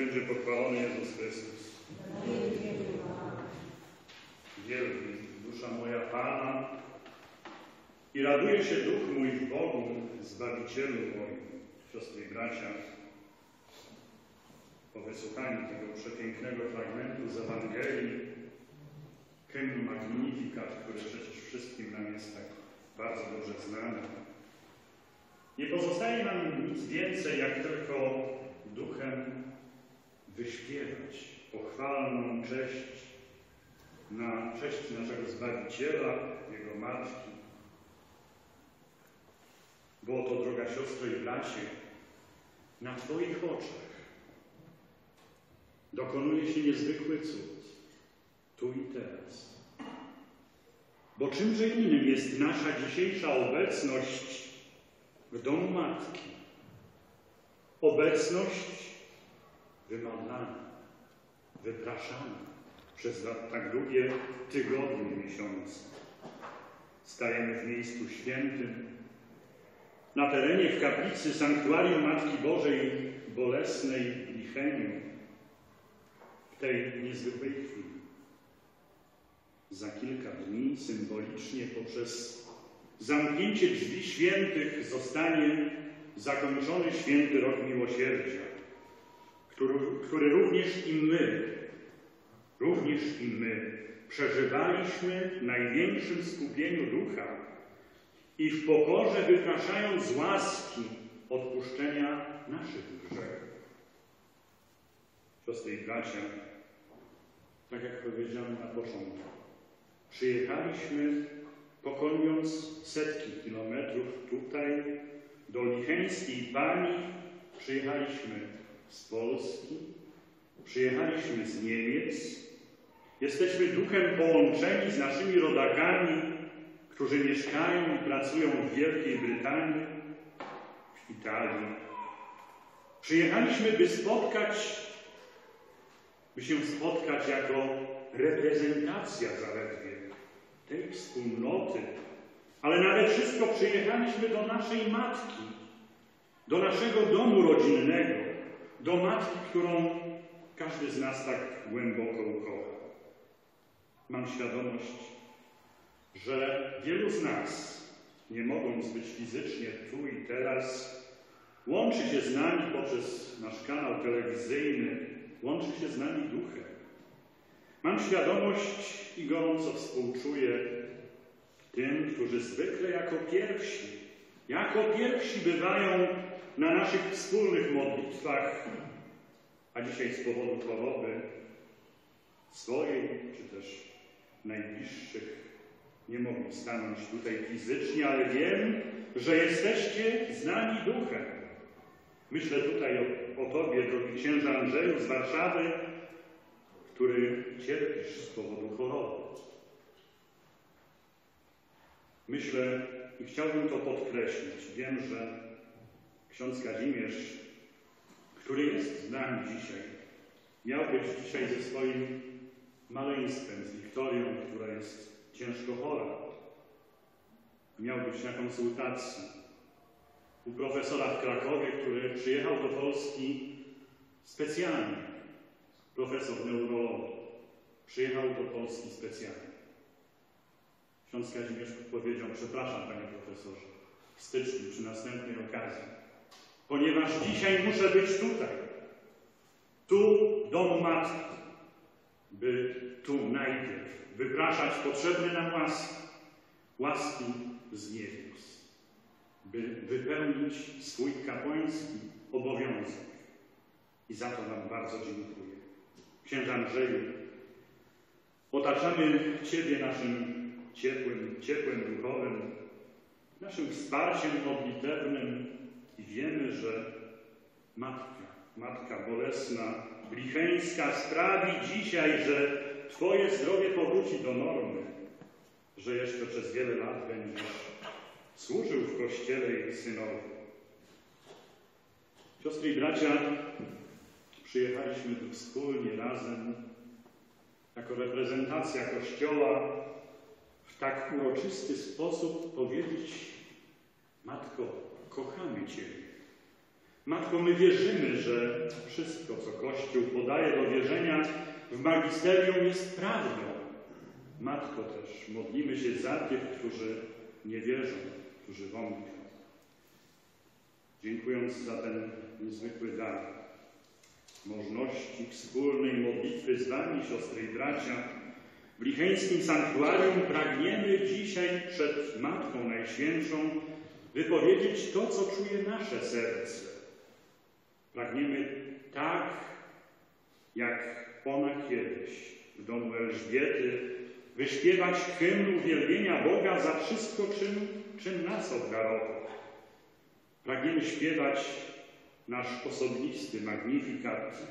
Będzie pochwalony Jezus Chrystus. Wielbi dusza moja Pana i raduje się duch mój w Bogu, Zbawicielu moim. Siostry i bracia, po wysłuchaniu tego przepięknego fragmentu z Ewangelii, hymnu Magnificat, który przecież wszystkim nam jest tak bardzo dobrze znany, nie pozostaje nam nic więcej, jak tylko duchem wyśpiewać pochwalną cześć na cześć naszego Zbawiciela, Jego Matki. Bo to, droga siostro i bracie, na Twoich oczach dokonuje się niezwykły cud, tu i teraz. Bo czymże innym jest nasza dzisiejsza obecność w domu Matki? Obecność wymagana, wypraszana przez tak długie tygodnie, miesiące. Stajemy w miejscu świętym, na terenie w kaplicy Sanktuarium Matki Bożej Bolesnej Licheniu, w tej niezwykłej chwili. Za kilka dni symbolicznie poprzez zamknięcie drzwi świętych zostanie zakończony święty rok miłosierdzia który, który również i my, również i my przeżywaliśmy w największym skupieniu ducha i w pokorze wypraszając z łaski odpuszczenia naszych grzechów. Siostry i bracia, tak jak powiedziałem na początku, przyjechaliśmy pokonując setki kilometrów tutaj do Licheńskiej Pani, przyjechaliśmy z Polski, przyjechaliśmy z Niemiec, jesteśmy duchem połączeni z naszymi rodakami, którzy mieszkają i pracują w Wielkiej Brytanii, w Italii. Przyjechaliśmy, by spotkać, by się spotkać jako reprezentacja zaledwie tej wspólnoty, ale nade wszystko przyjechaliśmy do naszej matki, do naszego domu rodzinnego, do matki, którą każdy z nas tak głęboko ukocha. Mam świadomość, że wielu z nas, nie mogąc być fizycznie tu i teraz, łączy się z nami poprzez nasz kanał telewizyjny, łączy się z nami duchem. Mam świadomość i gorąco współczuję tym, którzy zwykle jako pierwsi, jako pierwsi bywają na naszych wspólnych modlitwach, a dzisiaj z powodu choroby swojej, czy też najbliższych, nie mogą stanąć tutaj fizycznie, ale wiem, że jesteście z nami duchem. Myślę tutaj o, o Tobie, drogi księża Andrzeju z Warszawy, który cierpisz z powodu choroby. Myślę i chciałbym to podkreślić. Wiem, że ksiądz Kazimierz, który jest z nami dzisiaj, miał być dzisiaj ze swoim maleństwem, z Wiktorią, która jest ciężko chora. Miał być na konsultacji u profesora w Krakowie, który przyjechał do Polski specjalnie. Profesor neurologii. Przyjechał do Polski specjalnie. Ksiądz Kazimierz powiedział, przepraszam panie profesorze, w styczniu przy następnej okazji ponieważ dzisiaj muszę być tutaj, tu w domu Matki, by tu najpierw wypraszać potrzebne nam łaski, łaski z niebios, by wypełnić swój kapłański obowiązek. I za to Wam bardzo dziękuję. Księża Andrzeju, otaczamy Ciebie naszym ciepłym, ciepłym duchowym, naszym wsparciem modlitewnym, i wiemy, że Matka, Matka Bolesna, Licheńska sprawi dzisiaj, że Twoje zdrowie powróci do normy, że jeszcze przez wiele lat będziesz służył w Kościele jej synowi. Siostry i bracia, przyjechaliśmy tu wspólnie, razem, jako reprezentacja Kościoła, w tak uroczysty sposób powiedzieć Matko, kochamy Cię. Matko, my wierzymy, że wszystko, co Kościół podaje do wierzenia w magisterium jest prawdą. Matko też, modlimy się za tych, którzy nie wierzą, którzy wątpią. Dziękując za ten niezwykły dar możności wspólnej modlitwy z Wami, siostry i bracia, w licheńskim sanktuarium pragniemy dzisiaj przed Matką Najświętszą wypowiedzieć to, co czuje nasze serce. Pragniemy tak, jak ona kiedyś w domu Elżbiety wyśpiewać hymn uwielbienia Boga za wszystko, czym, czym nas obdarował. Pragniemy śpiewać nasz osobisty magnifikat,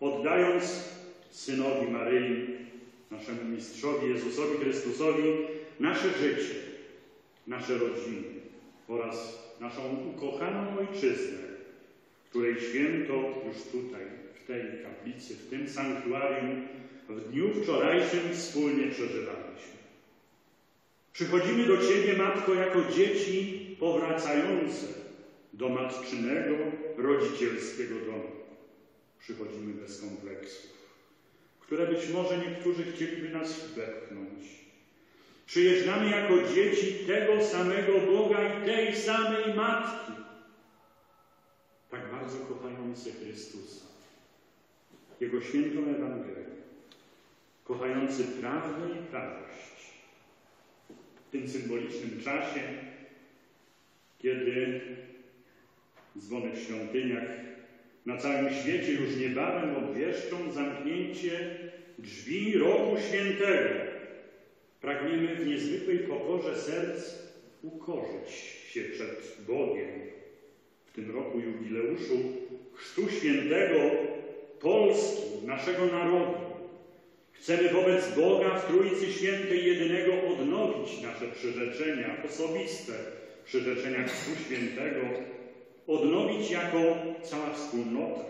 oddając Synowi Maryi, naszemu Mistrzowi Jezusowi Chrystusowi, nasze życie, nasze rodziny oraz naszą ukochaną Ojczyznę, której święto już tutaj, w tej kaplicy, w tym sanktuarium, w dniu wczorajszym wspólnie przeżywaliśmy. Przychodzimy do Ciebie, Matko, jako dzieci powracające do matczynego, rodzicielskiego domu. Przychodzimy bez kompleksów, które być może niektórzy chcieliby nas wepchnąć. Przyjeżdżamy jako dzieci tego samego Boga i tej samej Matki, tak bardzo kochające Chrystusa, Jego świętą Ewangelię, kochający prawdę i prawość. W tym symbolicznym czasie, kiedy dzwony w świątyniach na całym świecie już niebawem obwieszczą zamknięcie drzwi roku świętego. Pragniemy w niezwykłej pokorze serc ukorzyć się przed Bogiem. W tym roku jubileuszu Chrztu Świętego Polski, naszego narodu. Chcemy wobec Boga w Trójcy Świętej jedynego odnowić nasze przyrzeczenia osobiste, przyrzeczenia Chrztu Świętego, odnowić jako cała wspólnota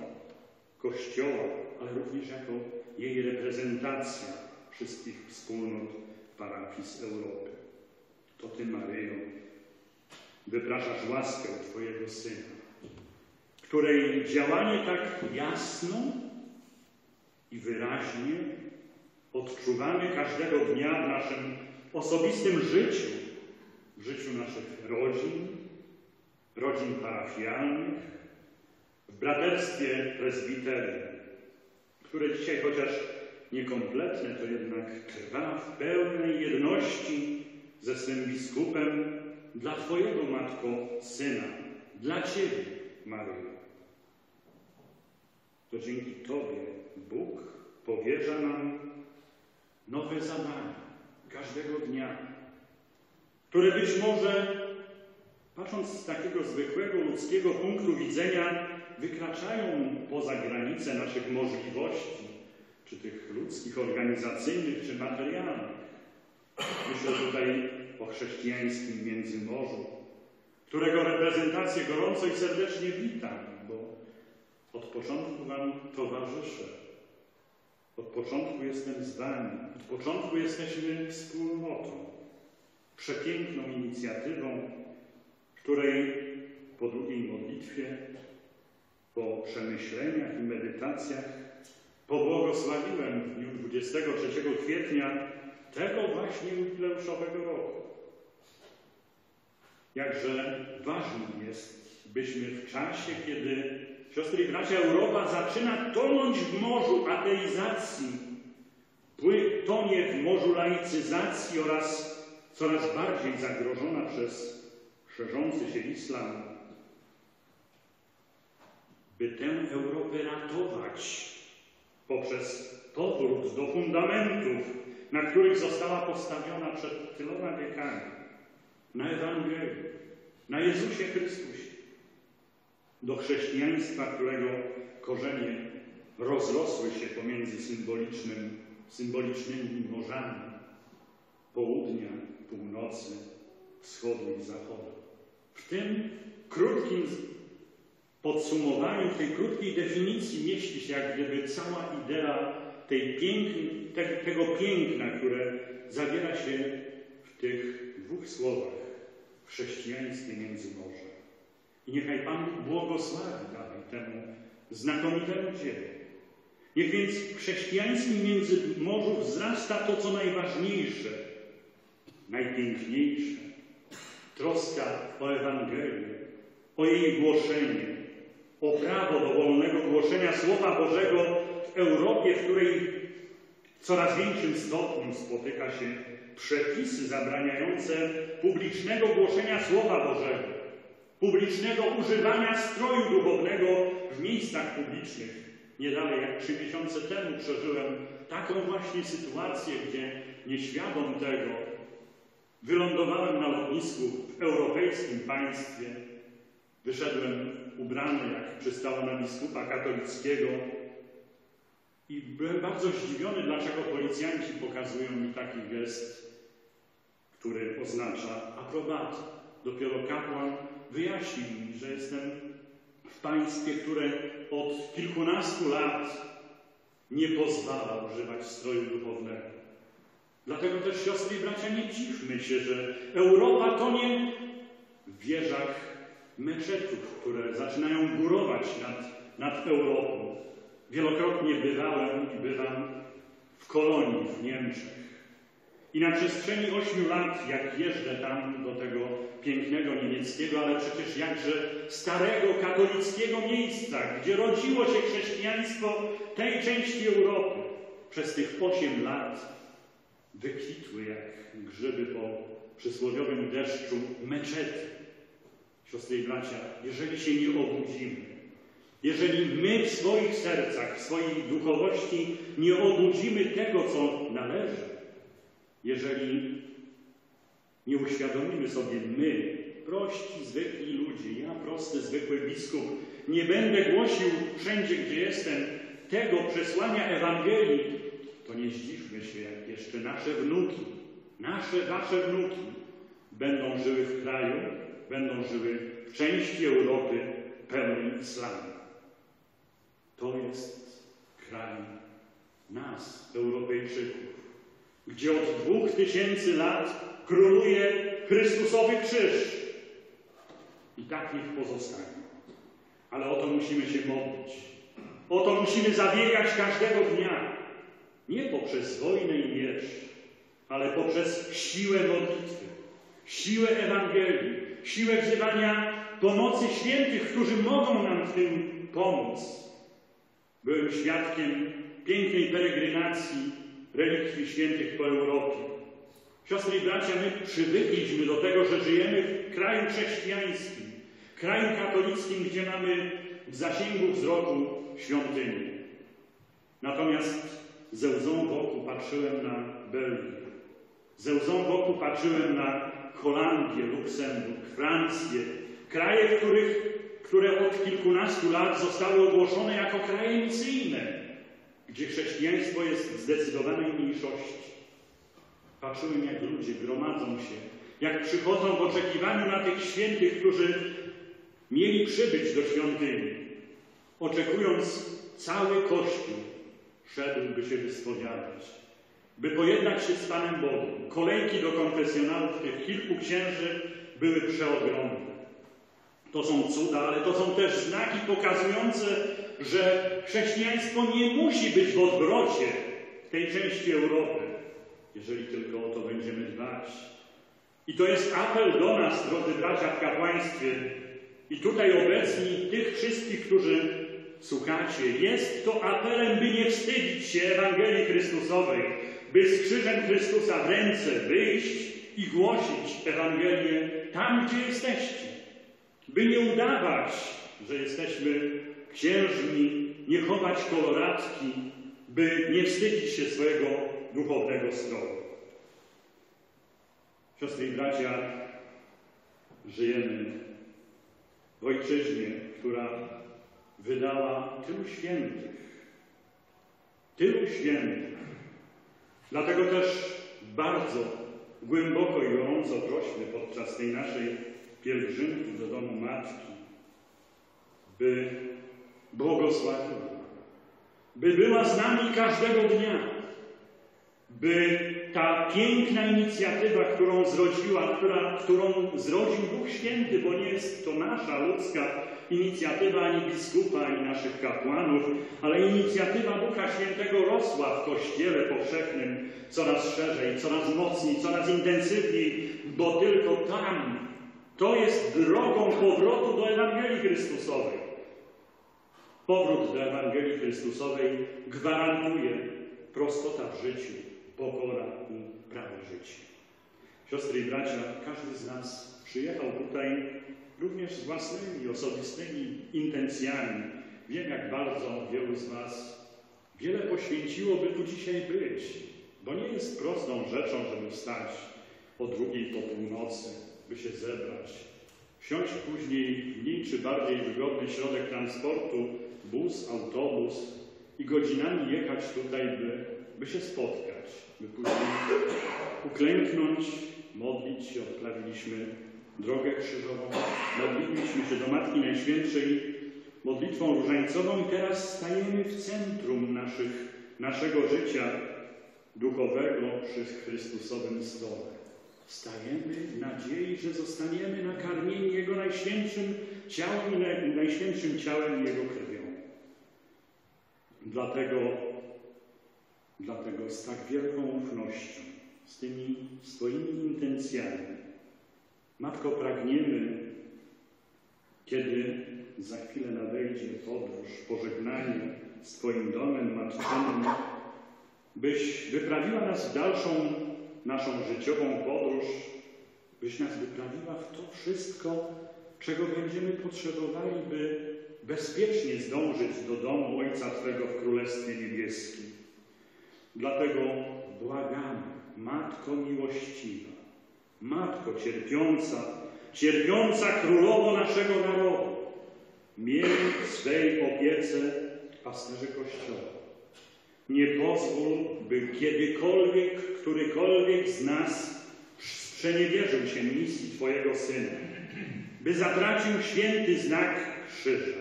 Kościoła, ale również jako jej reprezentacja wszystkich wspólnot parafii z Europy. To Ty, Maryjo, wypraszasz łaskę Twojego Syna, której działanie tak jasno i wyraźnie odczuwamy każdego dnia w naszym osobistym życiu, w życiu naszych rodzin, rodzin parafialnych, w braterstwie prezbiterii, które dzisiaj chociaż niekompletne, to jednak trwa w pełnej jedności ze swym biskupem dla Twojego, Matko, Syna, dla Ciebie, Maryjo. To dzięki Tobie Bóg powierza nam nowe zadania każdego dnia, które być może Patrząc z takiego zwykłego ludzkiego punktu widzenia, wykraczają poza granice naszych możliwości, czy tych ludzkich, organizacyjnych, czy materialnych. Myślę tutaj o chrześcijańskim Międzymorzu, którego reprezentację gorąco i serdecznie witam, bo od początku Wam towarzyszę. Od początku jestem z Wami. Od początku jesteśmy wspólnotą, przepiękną inicjatywą, której po długiej modlitwie, po przemyśleniach i medytacjach pobłogosławiłem w dniu 23 kwietnia tego właśnie jubileuszowego roku. Jakże ważne jest, byśmy w czasie, kiedy siostry i bracia Europa zaczyna tonąć w morzu ateizacji, tonie w morzu laicyzacji oraz coraz bardziej zagrożona przez szerzący się islam, by tę Europę ratować poprzez powrót do fundamentów, na których została postawiona przed tyloma wiekami, na Ewangelii, na Jezusie Chrystusie, do chrześcijaństwa, którego korzenie rozrosły się pomiędzy symbolicznym, symbolicznymi morzami południa, północy, wschodu i zachodu. W tym krótkim podsumowaniu, tej krótkiej definicji mieści się jak gdyby cała idea tej te, tego piękna, które zawiera się w tych dwóch słowach chrześcijańskie międzymorze. I niechaj Pan błogosławi dalej temu znakomitemu dziełu. Niech więc w chrześcijańskim międzymorzu wzrasta to, co najważniejsze, najpiękniejsze. Troska o Ewangelię, o jej głoszenie, o prawo do wolnego głoszenia Słowa Bożego w Europie, w której w coraz większym stopniu spotyka się przepisy zabraniające publicznego głoszenia Słowa Bożego, publicznego używania stroju duchownego w miejscach publicznych. Nie dalej jak trzy miesiące temu przeżyłem taką właśnie sytuację, gdzie nieświadom tego wylądowałem na lotnisku w europejskim państwie. Wyszedłem ubrany, jak przystało na biskupa katolickiego i byłem bardzo zdziwiony, dlaczego policjanci pokazują mi taki gest, który oznacza aprobatę. Dopiero kapłan wyjaśnił mi, że jestem w państwie, które od kilkunastu lat nie pozwala używać stroju duchownego. Dlatego też, siostry i bracia, nie dziwmy się, że Europa tonie w wieżach meczetów, które zaczynają górować nad, nad Europą. Wielokrotnie bywałem i bywam w kolonii w Niemczech. I na przestrzeni ośmiu lat, jak jeżdżę tam do tego pięknego niemieckiego, ale przecież jakże starego katolickiego miejsca, gdzie rodziło się chrześcijaństwo tej części Europy, przez tych osiem lat wykwitły jak grzyby po przysłowiowym deszczu meczety. Siostry i bracia, jeżeli się nie obudzimy, jeżeli my w swoich sercach, w swojej duchowości nie obudzimy tego, co należy, jeżeli nie uświadomimy sobie my, prości, zwykli ludzie, ja prosty, zwykły biskup, nie będę głosił wszędzie, gdzie jestem, tego przesłania Ewangelii, to nie zdziwmy się, jak jeszcze nasze wnuki, nasze, wasze wnuki będą żyły w kraju, będą żyły w części Europy pełnej islamu. To jest kraj nas, Europejczyków, gdzie od dwóch tysięcy lat króluje Chrystusowy krzyż. I tak niech pozostanie. Ale o to musimy się modlić. O to musimy zabiegać każdego dnia. Nie poprzez wojnę i miecz, ale poprzez siłę modlitwy, siłę Ewangelii, siłę wzywania pomocy świętych, którzy mogą nam w tym pomóc. Byłem świadkiem pięknej peregrinacji relikwii świętych po Europie. Siostry i bracia, my przywykliśmy do tego, że żyjemy w kraju chrześcijańskim, kraju katolickim, gdzie mamy w zasięgu wzroku świątynię. Natomiast ze łzą wokół patrzyłem na Belgię. Ze łzą wokół patrzyłem na Holandię, Luksemburg, Francję. Kraje, których, które od kilkunastu lat zostały ogłoszone jako kraje misyjne, gdzie chrześcijaństwo jest w zdecydowanej mniejszości. Patrzyłem, jak ludzie gromadzą się, jak przychodzą w oczekiwaniu na tych świętych, którzy mieli przybyć do świątyni, oczekując cały Kościół szedł, by się wyspowiadać, by pojednać się z Panem Bogiem. Kolejki do konfesjonałów tych kilku księży były przeogromne. To są cuda, ale to są też znaki pokazujące, że chrześcijaństwo nie musi być w odwrocie w tej części Europy jeżeli tylko o to będziemy dbać. I to jest apel do nas, drodzy bracia w kapłaństwie, i tutaj obecni tych wszystkich, którzy słuchacie. Jest to apelem, by nie wstydzić się Ewangelii Chrystusowej, by z krzyżem Chrystusa w ręce wyjść i głosić Ewangelię tam, gdzie jesteście. By nie udawać, że jesteśmy księżmi, nie chować koloratki, by nie wstydzić się swojego duchownego stroju. Siostry i bracia, żyjemy w ojczyźnie, która wydała tylu świętych, tylu świętych. Dlatego też bardzo głęboko i gorąco prośmy podczas tej naszej pielgrzymki do domu Matki, by błogosławiła, by była z nami każdego dnia, by ta piękna inicjatywa, którą zrodziła, która, którą zrodził Bóg Święty, bo nie jest to nasza ludzka inicjatywa ani biskupa, ani naszych kapłanów, ale inicjatywa Ducha Świętego rosła w Kościele powszechnym coraz szerzej, coraz mocniej, coraz intensywniej, bo tylko tam to jest drogą powrotu do Ewangelii Chrystusowej. Powrót do Ewangelii Chrystusowej gwarantuje prostota w życiu, pokora i prawe życie. Siostry i bracia, każdy z nas przyjechał tutaj również z własnymi osobistymi intencjami. Wiem, jak bardzo wielu z Was wiele poświęciło, by tu dzisiaj być, bo nie jest prostą rzeczą, żeby wstać o drugiej po północy, by się zebrać, wsiąść później w mniej czy bardziej wygodny środek transportu, bus, autobus i godzinami jechać tutaj, by, by się spotkać, by później uklęknąć, modlić się, odprawiliśmy drogę krzyżową, modliliśmy się do Matki Najświętszej modlitwą różańcową i teraz stajemy w centrum naszych, naszego życia duchowego przy Chrystusowym stole. Stajemy w nadziei, że zostaniemy nakarmieni Jego najświętszym ciałem i najświętszym ciałem Jego krwią. Dlatego, dlatego z tak wielką ufnością, z tymi swoimi intencjami, Matko, pragniemy, kiedy za chwilę nadejdzie podróż, pożegnanie z Twoim domem matczynym, byś wyprawiła nas w dalszą naszą życiową podróż, byś nas wyprawiła w to wszystko, czego będziemy potrzebowali, by bezpiecznie zdążyć do domu Ojca Twego w Królestwie Niebieskim. Dlatego błagamy, Matko miłościwa, Matko cierpiąca, cierpiąca królowo naszego narodu, miej w swej opiece pasterzy Kościoła. Nie pozwól, by kiedykolwiek, którykolwiek z nas przeniewierzył się misji Twojego Syna, by zatracił święty znak krzyża,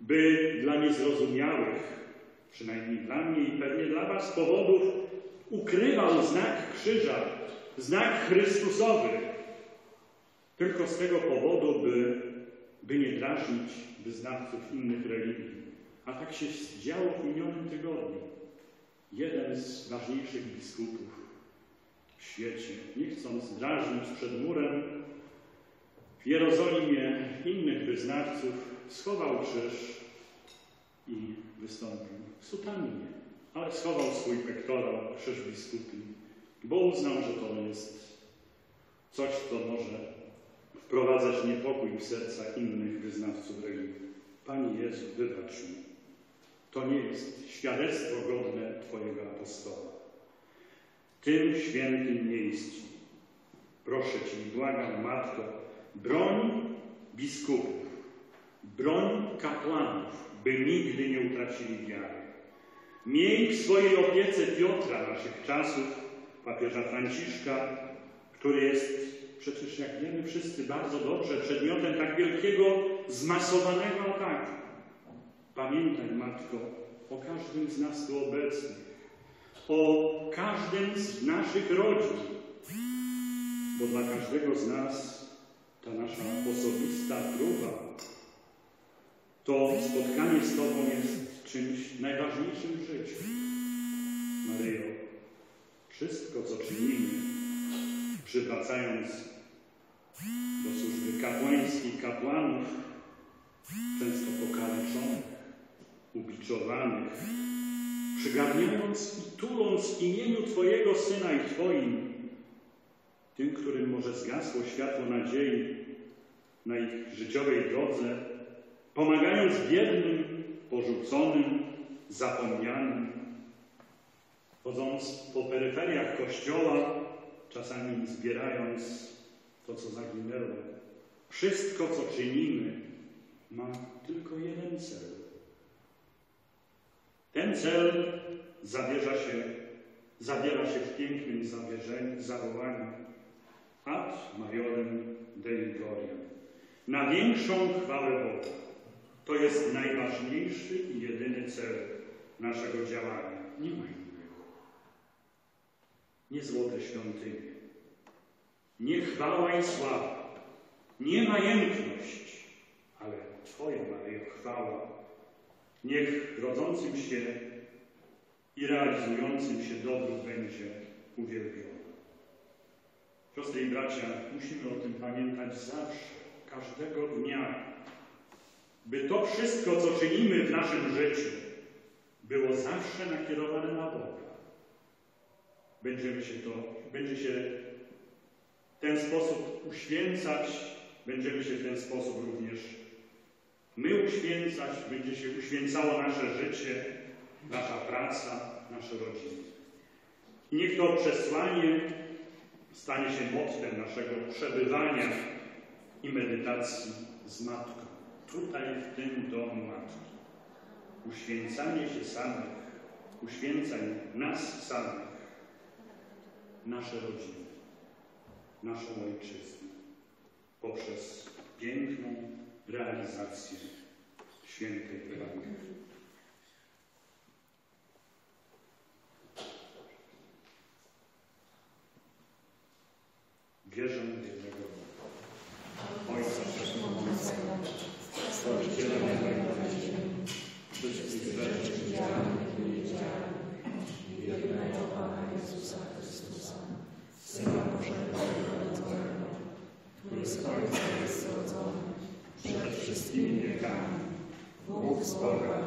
by dla niezrozumiałych, przynajmniej dla mnie i pewnie dla Was, powodów ukrywał znak krzyża, znak Chrystusowy, tylko z tego powodu, by, by nie drażnić wyznawców innych religii. A tak się działo w minionym tygodniu. Jeden z ważniejszych biskupów w świecie, nie chcąc drażnić przed murem, w Jerozolimie innych wyznawców schował krzyż i wystąpił w sutaninie, ale schował swój pektorał, krzyż biskupi, bo uznał, że to jest coś, co może wprowadzać niepokój w serca innych wyznawców religii. Panie Jezu, wybacz mi. To nie jest świadectwo godne Twojego apostoła. Tym świętym miejscu proszę Cię, błagam Matko, broń biskupów, broń kapłanów, by nigdy nie utracili wiary. Miej w swojej opiece Piotra naszych czasów, papieża Franciszka, który jest przecież, jak wiemy wszyscy bardzo dobrze, przedmiotem tak wielkiego, zmasowanego ataku. Pamiętaj, Matko, o każdym z nas tu obecnych, o każdym z naszych rodzin, bo dla każdego z nas ta nasza osobista próba, to spotkanie z Tobą jest czymś najważniejszym w życiu. Maryjo, wszystko, co czynimy, przywracając do służby kapłańskiej kapłanów, często pokaleczonych, ubiczowanych, przygarniając i tuląc imieniu Twojego Syna i Twoim, tym, którym może zgasło światło nadziei na ich życiowej drodze, pomagając biednym, porzuconym, zapomnianym, chodząc po peryferiach Kościoła, czasami zbierając to, co zaginęło. Wszystko, co czynimy, ma tylko jeden cel. Ten cel zawierza się, zawiera się w pięknym zawołaniu ad majorem Dei Gloria. Na większą chwałę Boga. To jest najważniejszy i jedyny cel naszego działania. Nie ma. Nie złote świątynie, nie chwała i sława, nie majętność, ale Twoja, Maryjo, chwała, niech rodzącym się i realizującym się dobru będzie uwielbiona. Siostry i bracia, musimy o tym pamiętać zawsze, każdego dnia, by to wszystko, co czynimy w naszym życiu, było zawsze nakierowane na Boga. Będziemy się to, będzie się w ten sposób uświęcać, będziemy się w ten sposób również my uświęcać, będzie się uświęcało nasze życie, nasza praca, nasze rodziny. Niech to przesłanie stanie się mottem naszego przebywania i medytacji z Matką. Tutaj, w tym domu Matki. Uświęcanie się samych, uświęcaj nas samych, nasze rodziny, naszą ojczyznę poprzez piękną realizację świętej Ewangelii. Wierzę w jednego Boga, Ojca Wszechmogącego, Stworzyciela nieba i na ziemi, wszystkich rzeczy widzialnych i niewidzialnych, i jednego Pana Jezusa Chrystusa, Syna Bożego Narodzonego, który z Ojca